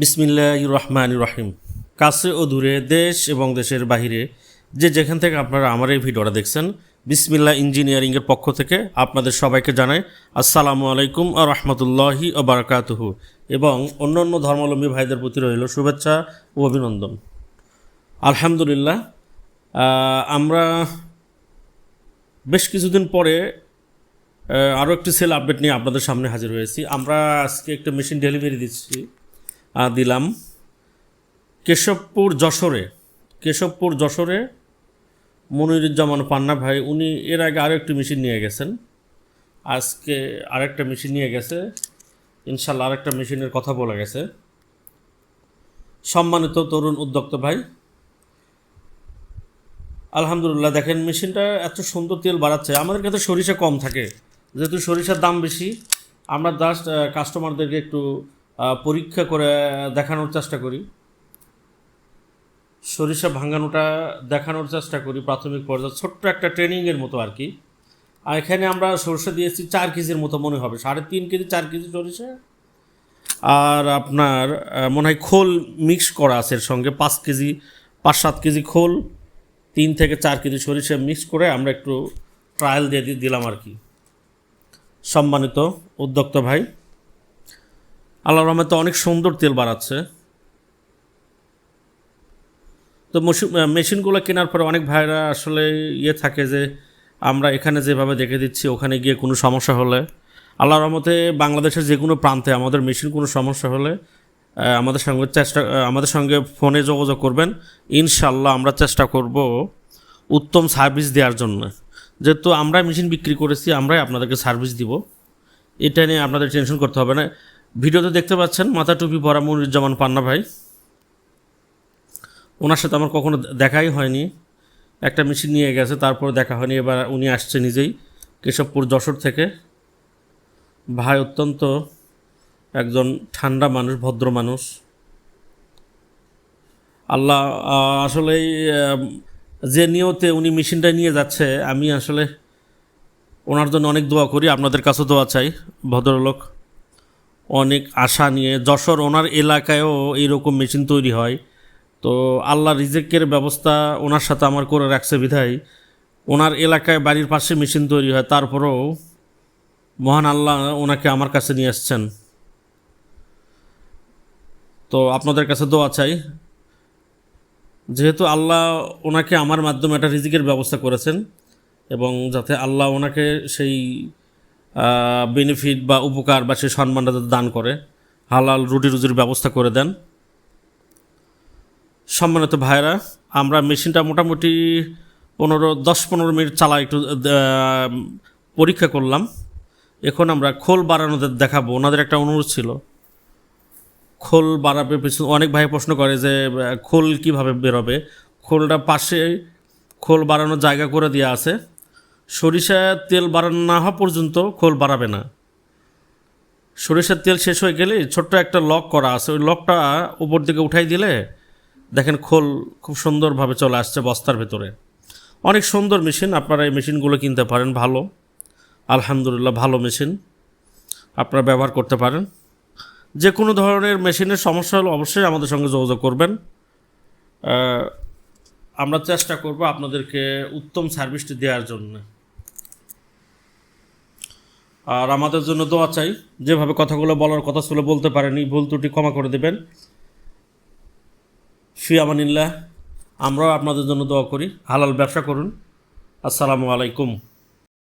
বিসমিল্লাহ রহমান রহিম কাছে ও দূরে দেশ এবং দেশের বাহিরে যে যেখান থেকে আপনারা আমার এই ভিডিওটা দেখছেন বিসমিল্লা ইঞ্জিনিয়ারিংয়ের পক্ষ থেকে আপনাদের সবাইকে জানাই আসসালামু আলাইকুম আ রহমতুল্লাহি ও বারাকাতুহু। এবং অন্য অন্য ধর্মাবলম্বী ভাইদের প্রতি রইল শুভেচ্ছা ও অভিনন্দন। আলহামদুলিল্লাহ আমরা বেশ কিছুদিন পরে আরও একটি সেল আপডেট নিয়ে আপনাদের সামনে হাজির হয়েছি। আমরা আজকে একটা মেশিন ডেলিভারি দিচ্ছি। দিলাম কেশবপুর যশোরে কেশবপুর যশোরে মনিরুজ্জামান পান্না ভাই, উনি এর আগে আরও একটি মেশিন নিয়ে গেছেন। আজকে আরেকটা মেশিন নিয়ে গেছে। ইনশাল্লাহ আরেকটা মেশিনের কথা বলা গেছে। সম্মানিত তরুণ উদ্যোক্তা ভাই, আলহামদুলিল্লাহ দেখেন, মেশিনটা এত সুন্দর তেল বাড়াচ্ছে। আমাদের কাছে সরিষা কম থাকে। যেহেতু সরিষার দাম বেশি, আমরা জাস্ট কাস্টমারদেরকে একটু পরীক্ষা করে দেখানোর চেষ্টা করি। সরিষা ভাঙানোটা দেখানোর চেষ্টা করি প্রাথমিক পর্যায়ে। ছোট্ট একটা ট্রেনিংয়ের মতো আর কি। আর এখানে আমরা সরষে দিয়েছি চার কেজির মতো মনে হবে, সাড়ে তিন কেজি, চার কেজি সরিষা। আর আপনার মনে হয় খোল মিক্স করা আছে এর সঙ্গে, পাঁচ কেজি, পাঁচ সাত কেজি খোল, তিন থেকে চার কেজি সরিষা মিক্স করে আমরা একটু ট্রায়াল দিয়ে দিলাম আর কি। সম্মানিত উদ্যোক্তা ভাই আল্লাহ রহমতে অনেক সুন্দর তেল বাড়াচ্ছে। তো মশি- মেশিনগুলো কেনার পরে অনেক ভাইরা আসলে ইয়ে থাকে যে, আমরা এখানে যেভাবে দেখে দিচ্ছি, ওখানে গিয়ে কোনো সমস্যা হলে আল্লাহ রহমতে বাংলাদেশের যে কোনো প্রান্তে আমাদের মেশিন কোনো সমস্যা হলে আমাদের সঙ্গে চেষ্টা আমাদের সঙ্গে ফোনে যোগাযোগ করবেন। ইনশাল্লাহ আমরা চেষ্টা করব উত্তম সার্ভিস দেওয়ার জন্য। যেহেতু আমরা মেশিন বিক্রি করেছি, আমরাই আপনাদেরকে সার্ভিস দিব। এটা নিয়ে আপনাদের টেনশন করতে হবে না। ভিডিওতে দেখতে পাচ্ছেন মাথা টুপি পরা মনিরুজ্জামান পান্না ভাই। ওনার সাথে আমার কখনো দেখাই হয়নি। একটা মেশিন নিয়ে গেছে তারপর দেখা হয়নি। এবার উনি আসছে নিজেই কেশবপুর যশোর থেকে। ভাই অত্যন্ত একজন ঠান্ডা মানুষ ভদ্র মানুষ। আল্লাহ আহ, আসলেই যে নিয়তে উনি মেশিনটা নিয়ে যাচ্ছে আমি আসলে ওনার জন্য অনেক দোয়া করি। আপনাদের কাছেও দোয়া চাই ভদ্রলোক। অনেক আশা নিয়ে যশোর ওনার এলাকায়ও এইরকম মেশিন তৈরি হয়। তো আল্লাহ রিজেকের ব্যবস্থা ওনার সাথে আমার করে রাখছে বিধায়। ওনার এলাকায় বাড়ির পাশে মেশিন তৈরি হয়, তারপরেও মহান আল্লাহ ওনাকে আমার কাছে নিয়ে আসছেন তো আপনাদের কাছে দোয়া চাই। যেহেতু আল্লাহ ওনাকে আমার মাধ্যমে একটা রিজিকের ব্যবস্থা করেছেন এবং যাতে আল্লাহ ওনাকে সেই বেনিফিট বা উপকার বা সেই সম্মানটা দান করে, হালাল রুটি রুজির ব্যবস্থা করে দেন। সম্মানিত ভাইরা আমরা মেশিনটা মোটামুটি পনেরো, দশ, পনেরো মিনিট চালা একটু পরীক্ষা করলাম। এখন আমরা খোল বাড়ানোদের দেখাবো। ওনাদের একটা অনুরোধ ছিল। খোল বাড়াবে পিছনে অনেক ভাই প্রশ্ন করে যে খোল কীভাবে বেরোবে? খোলটা পাশে খোল বাড়ানোর জায়গা করে দেওয়া আছে। সরিষা তেল বাড়ানো না হওয়া পর্যন্ত খোল বাড়াবে না। সরিষার তেল শেষ হয়ে গেলে ছোট্ট একটা লক করা আছে। ওই লকটা উপর দিকে উঠাই দিলে দেখেন খোল খুব সুন্দরভাবে চলে আসছে বস্তার ভেতরে। অনেক সুন্দর মেশিন, আপনারা এই মেশিনগুলো কিনতে পারেন, ভালো। আলহামদুলিল্লাহ, ভালো মেশিন। আপনারা ব্যবহার করতে পারেন। যে কোনো ধরনের মেশিনের সমস্যা হলে অবশ্যই আমাদের সঙ্গে যোগাযোগ করবেন। আমরা চেষ্টা করব আপনাদেরকে উত্তম সার্ভিসটি দেওয়ার জন্য। আর আমাদের জন্য দোয়া চাই, যেভাবে কথাগুলো বলার কথা ছিল বলতে পারেনি, ভুল ত্রুটি ক্ষমা করে দেবেন। ফি আমানিল্লাহ, আমরাও আপনাদের জন্য দোয়া করি, হালাল ব্যবসা করুন। আসসালামু আলাইকুম।